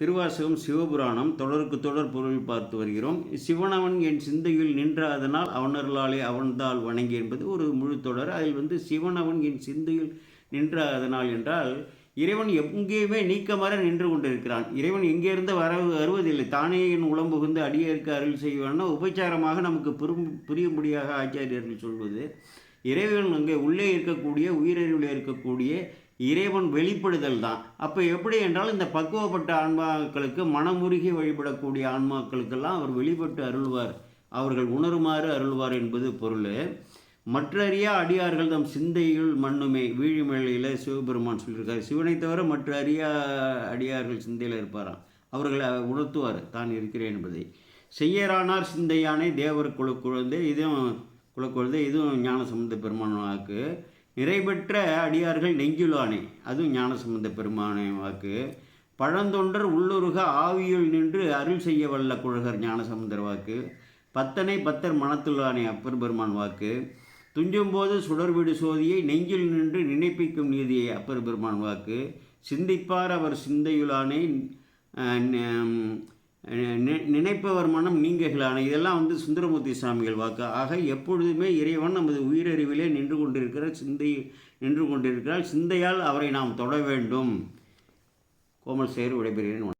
திருவாசகம் சிவபுராணம் தொடருக்கு தொடர் பொருள் பார்த்து வருகிறோம். சிவனவன் என் சிந்தையில் நின்ற அதனால் அவனர்களாலே அவன்தால் வணங்கி என்பது ஒரு முழு தொடர் அதில் வந்து சிவனவன் என் சிந்தையில் நின்ற அதனால் என்றால் இறைவன் எங்கேயுமே நீக்கமர நின்று கொண்டிருக்கிறான். இறைவன் எங்கேருந்து வர வருவதில்லை. தானே என் உளம் புகுந்து அடியேற்கு அருள் செய்வான்னா உபச்சாரமாக நமக்கு புரும் புரியும்படியாக ஆச்சாரியர்கள் சொல்வது இறைவன் அங்கே உள்ளே இருக்கக்கூடிய உயிரறிவில் இருக்கக்கூடிய இறைவன் வெளிப்படுதல் தான். அப்போ எப்படி என்றால் இந்த பக்குவப்பட்ட ஆன்மாக்களுக்கு மனமுருகி வழிபடக்கூடிய ஆன்மாக்களுக்கெல்லாம் அவர் வெளிப்பட்டு அருள்வார். அவர்கள் உணருமாறு அருள்வார் என்பது பொருள். மற்றறியா அடியார்கள் தம் சிந்தையில் மண்ணுமே. வீழிமலையில் சிவபெருமான் சொல்லியிருக்காரு. சிவனை தவிர மற்ற அறியா அடியார்கள் சிந்தையில் இருப்பாராம் அவர்களை உணர்த்துவார். தான் இருக்கிறேன் என்பதை. செய்யரானார் சிந்தையானே தேவர் குல குழந்தை. இதுவும் குலக்குழந்தை இதுவும் ஞானசம்பந்த பெருமான் வாக்கு நிறைபெற்ற அடியார்கள் நெஞ்சுலானே. அதுவும் ஞானசம்பந்த பெருமானை வாக்கு பழந்தொண்டர் உள்ளுருக ஆவியுள் நின்று அருள் செய்ய வல்ல குழகர் ஞானசமுந்தர் வாக்கு. பத்தனை பத்தர் மனத்துள்ளானே அப்பர் பெருமான் வாக்கு. துஞ்சும்போது சுடர்விடு சோதியை நெஞ்சில் நின்று நினைப்பிக்கும் நீதியை அப்பர் பெருமான் வாக்கு. சிந்திப்பார் அவர் சிந்தையுளானே நினைப்பவர் மனம் நீங்ககளான. இதெல்லாம் வந்து சுந்தரமூர்த்தி சுவாமிகள் வாக்கு. ஆக எப்பொழுதுமே இறைவன் நமது உயிரறிவிலே நின்று கொண்டிருக்கிற சிந்தை நின்று கொண்டிருக்கிறார். சிந்தையால் அவரை நாம் தொட வேண்டும். கோமல் சேர் விடைபெறுகிறேன்.